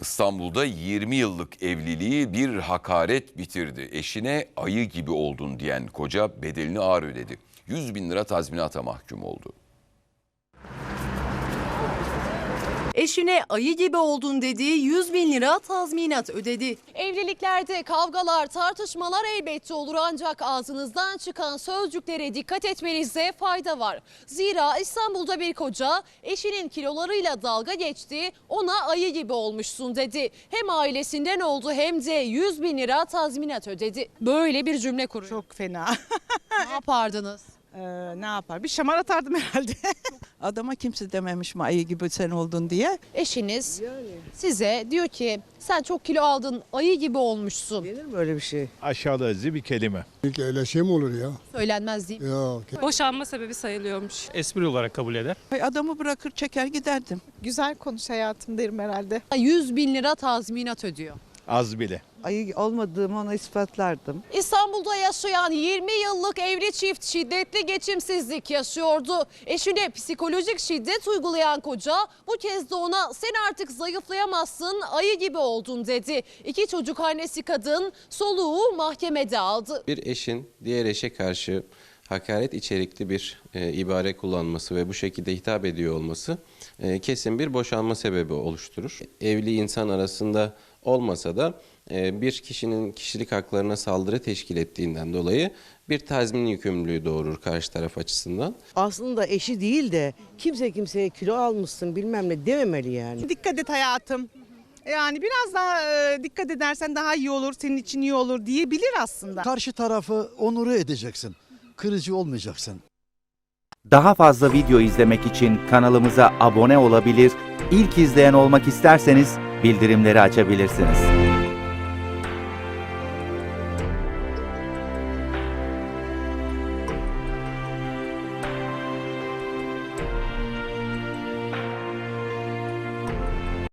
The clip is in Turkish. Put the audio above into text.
İstanbul'da 20 yıllık evliliği bir hakaret bitirdi. Eşine ayı gibi oldun diyen koca bedelini ağır ödedi. 100 bin lira tazminata mahkum oldu. Eşine ayı gibi oldun dediği 100 bin lira tazminat ödedi. Evliliklerde kavgalar, tartışmalar elbette olur ancak ağzınızdan çıkan sözcüklere dikkat etmenizde fayda var. Zira İstanbul'da bir koca eşinin kilolarıyla dalga geçti, ona ayı gibi olmuşsun dedi. Hem ailesinden oldu hem de 100 bin lira tazminat ödedi. Böyle bir cümle kuruyor. Çok fena. ne yapardınız? Ee, ne yapar? Bir şamar atardım herhalde. Adama kimse dememiş mi ayı gibi sen oldun diye. Eşiniz size diyor ki sen çok kilo aldın, ayı gibi olmuşsun. Denir mi öyle bir şey? aşağılayıcı bir kelime. İlk öyle şey mi olur ya? Söylenmez değil mi? Ya Boşanma sebebi sayılıyormuş. espri olarak kabul eder. Ay, Adamı bırakır çeker giderdim. Güzel konuş hayatım derim herhalde. 100 bin lira tazminat ödüyor. Az bile. Ayı olmadığımı ona ispatlardım. İstanbul'da yaşayan 20 yıllık evli çift şiddetli geçimsizlik yaşıyordu. Eşine psikolojik şiddet uygulayan koca bu kez de ona sen artık zayıflayamazsın ayı gibi oldun dedi. İki çocuk annesi kadın soluğu mahkemede aldı. bir eşin diğer eşe karşı hakaret içerikli bir e, ibare kullanması ve bu şekilde hitap ediyor olması e, kesin bir boşanma sebebi oluşturur. Evli insan arasında olmasa da bir kişinin kişilik haklarına saldırı teşkil ettiğinden dolayı bir tazmin yükümlülüğü doğurur karşı taraf açısından. Aslında eşi değil de kimse kimseye kilo almışsın bilmem ne dememeli yani. Dikkat et hayatım. Yani biraz daha e, dikkat edersen daha iyi olur, senin için iyi olur diyebilir aslında. Karşı tarafı onuru edeceksin. Kırıcı olmayacaksın. Daha fazla video izlemek için kanalımıza abone olabilir, ilk izleyen olmak isterseniz bildirimleri açabilirsiniz.